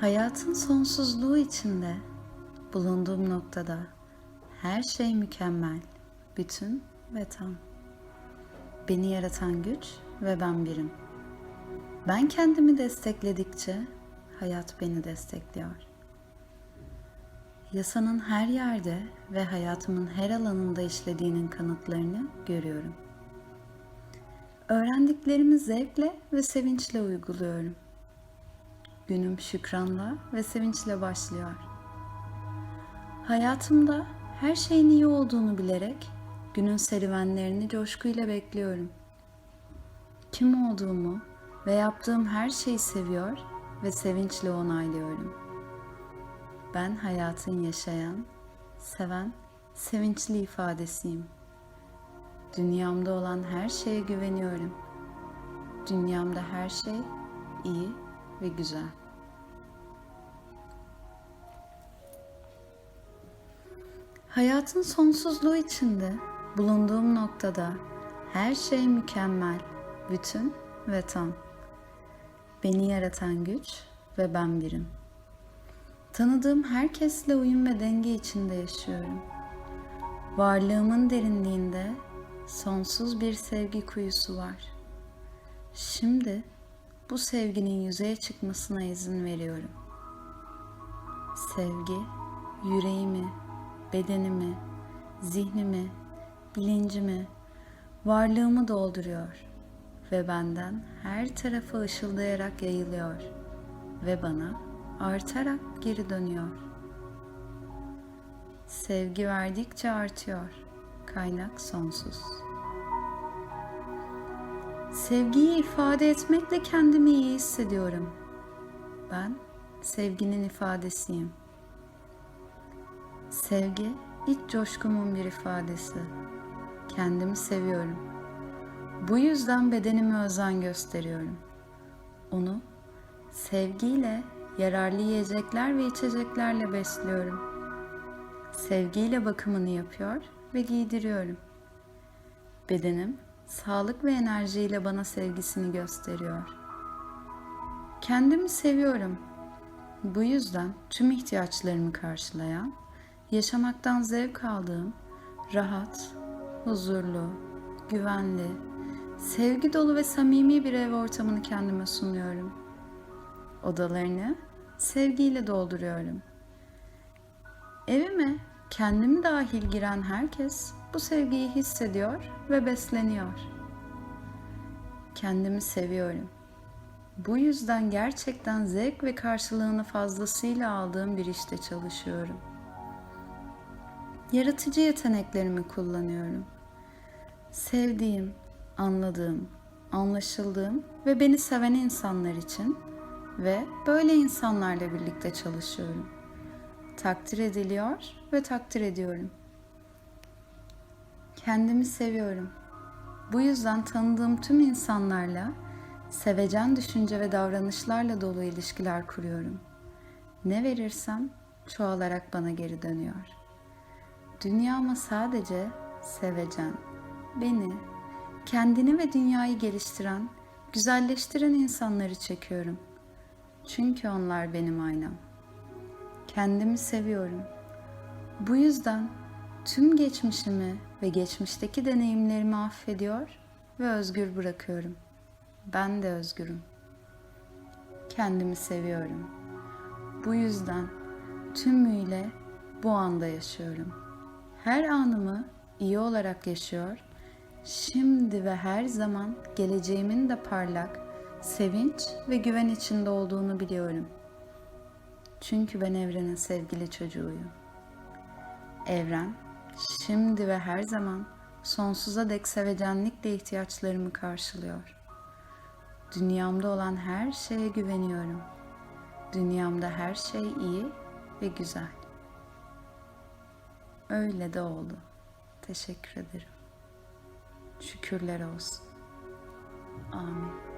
Hayatın sonsuzluğu içinde bulunduğum noktada her şey mükemmel, bütün ve tam. Beni yaratan güç ve ben birim. Ben kendimi destekledikçe hayat beni destekliyor. Yasanın her yerde ve hayatımın her alanında işlediğinin kanıtlarını görüyorum. Öğrendiklerimi zevkle ve sevinçle uyguluyorum. Günüm şükranla ve sevinçle başlıyor. Hayatımda her şeyin iyi olduğunu bilerek günün serüvenlerini coşkuyla bekliyorum. Kim olduğumu ve yaptığım her şeyi seviyor ve sevinçle onaylıyorum. Ben hayatın yaşayan, seven, sevinçli ifadesiyim. Dünyamda olan her şeye güveniyorum. Dünyamda her şey iyi ve güzel. Hayatın sonsuzluğu içinde bulunduğum noktada her şey mükemmel, bütün ve tam. Beni yaratan güç ve ben birim. Tanıdığım herkesle uyum ve denge içinde yaşıyorum. Varlığımın derinliğinde sonsuz bir sevgi kuyusu var. Şimdi bu sevginin yüzeye çıkmasına izin veriyorum. Sevgi yüreğimi, bedenimi, zihnimi, bilincimi, varlığımı dolduruyor ve benden her tarafa ışıldayarak yayılıyor ve bana artarak geri dönüyor. Sevgi verdikçe artıyor. Kaynak sonsuz. Sevgiyi ifade etmekle kendimi iyi hissediyorum. Ben sevginin ifadesiyim. Sevgi iç coşkumun bir ifadesi. Kendimi seviyorum. Bu yüzden bedenime özen gösteriyorum. Onu sevgiyle, yararlı yiyecekler ve içeceklerle besliyorum. Sevgiyle bakımını yapıyor ve giydiriyorum. Bedenim sağlık ve enerjiyle bana sevgisini gösteriyor. Kendimi seviyorum. Bu yüzden tüm ihtiyaçlarımı karşılayan, yaşamaktan zevk aldığım, rahat, huzurlu, güvenli, sevgi dolu ve samimi bir ev ortamını kendime sunuyorum. Odalarını sevgiyle dolduruyorum. Evime kendim dahil giren herkes bu sevgiyi hissediyor ve besleniyor. Kendimi seviyorum. Bu yüzden gerçekten zevk ve karşılığını fazlasıyla aldığım bir işte çalışıyorum. Yaratıcı yeteneklerimi kullanıyorum. Sevdiğim, anladığım, anlaşıldığım ve beni seven insanlar için ve böyle insanlarla birlikte çalışıyorum. Takdir ediliyor ve takdir ediyorum. Kendimi seviyorum. Bu yüzden tanıdığım tüm insanlarla sevecen düşünce ve davranışlarla dolu ilişkiler kuruyorum. Ne verirsem çoğalarak bana geri dönüyor. Dünyama sadece sevecen, beni, kendini ve dünyayı geliştiren, güzelleştiren insanları çekiyorum. Çünkü onlar benim aynam. Kendimi seviyorum. Bu yüzden tüm geçmişimi ve geçmişteki deneyimlerimi affediyor ve özgür bırakıyorum. Ben de özgürüm. Kendimi seviyorum. Bu yüzden tümüyle bu anda yaşıyorum. Her anımı iyi olarak yaşıyor. Şimdi ve her zaman geleceğimin de parlak, sevinç ve güven içinde olduğunu biliyorum. Çünkü ben evrenin sevgili çocuğuyum. Evren şimdi ve her zaman sonsuza dek sevecenlikle ihtiyaçlarımı karşılıyor. Dünyamda olan her şeye güveniyorum. Dünyamda her şey iyi ve güzel. Öyle de oldu. Teşekkür ederim. Şükürler olsun. Amin.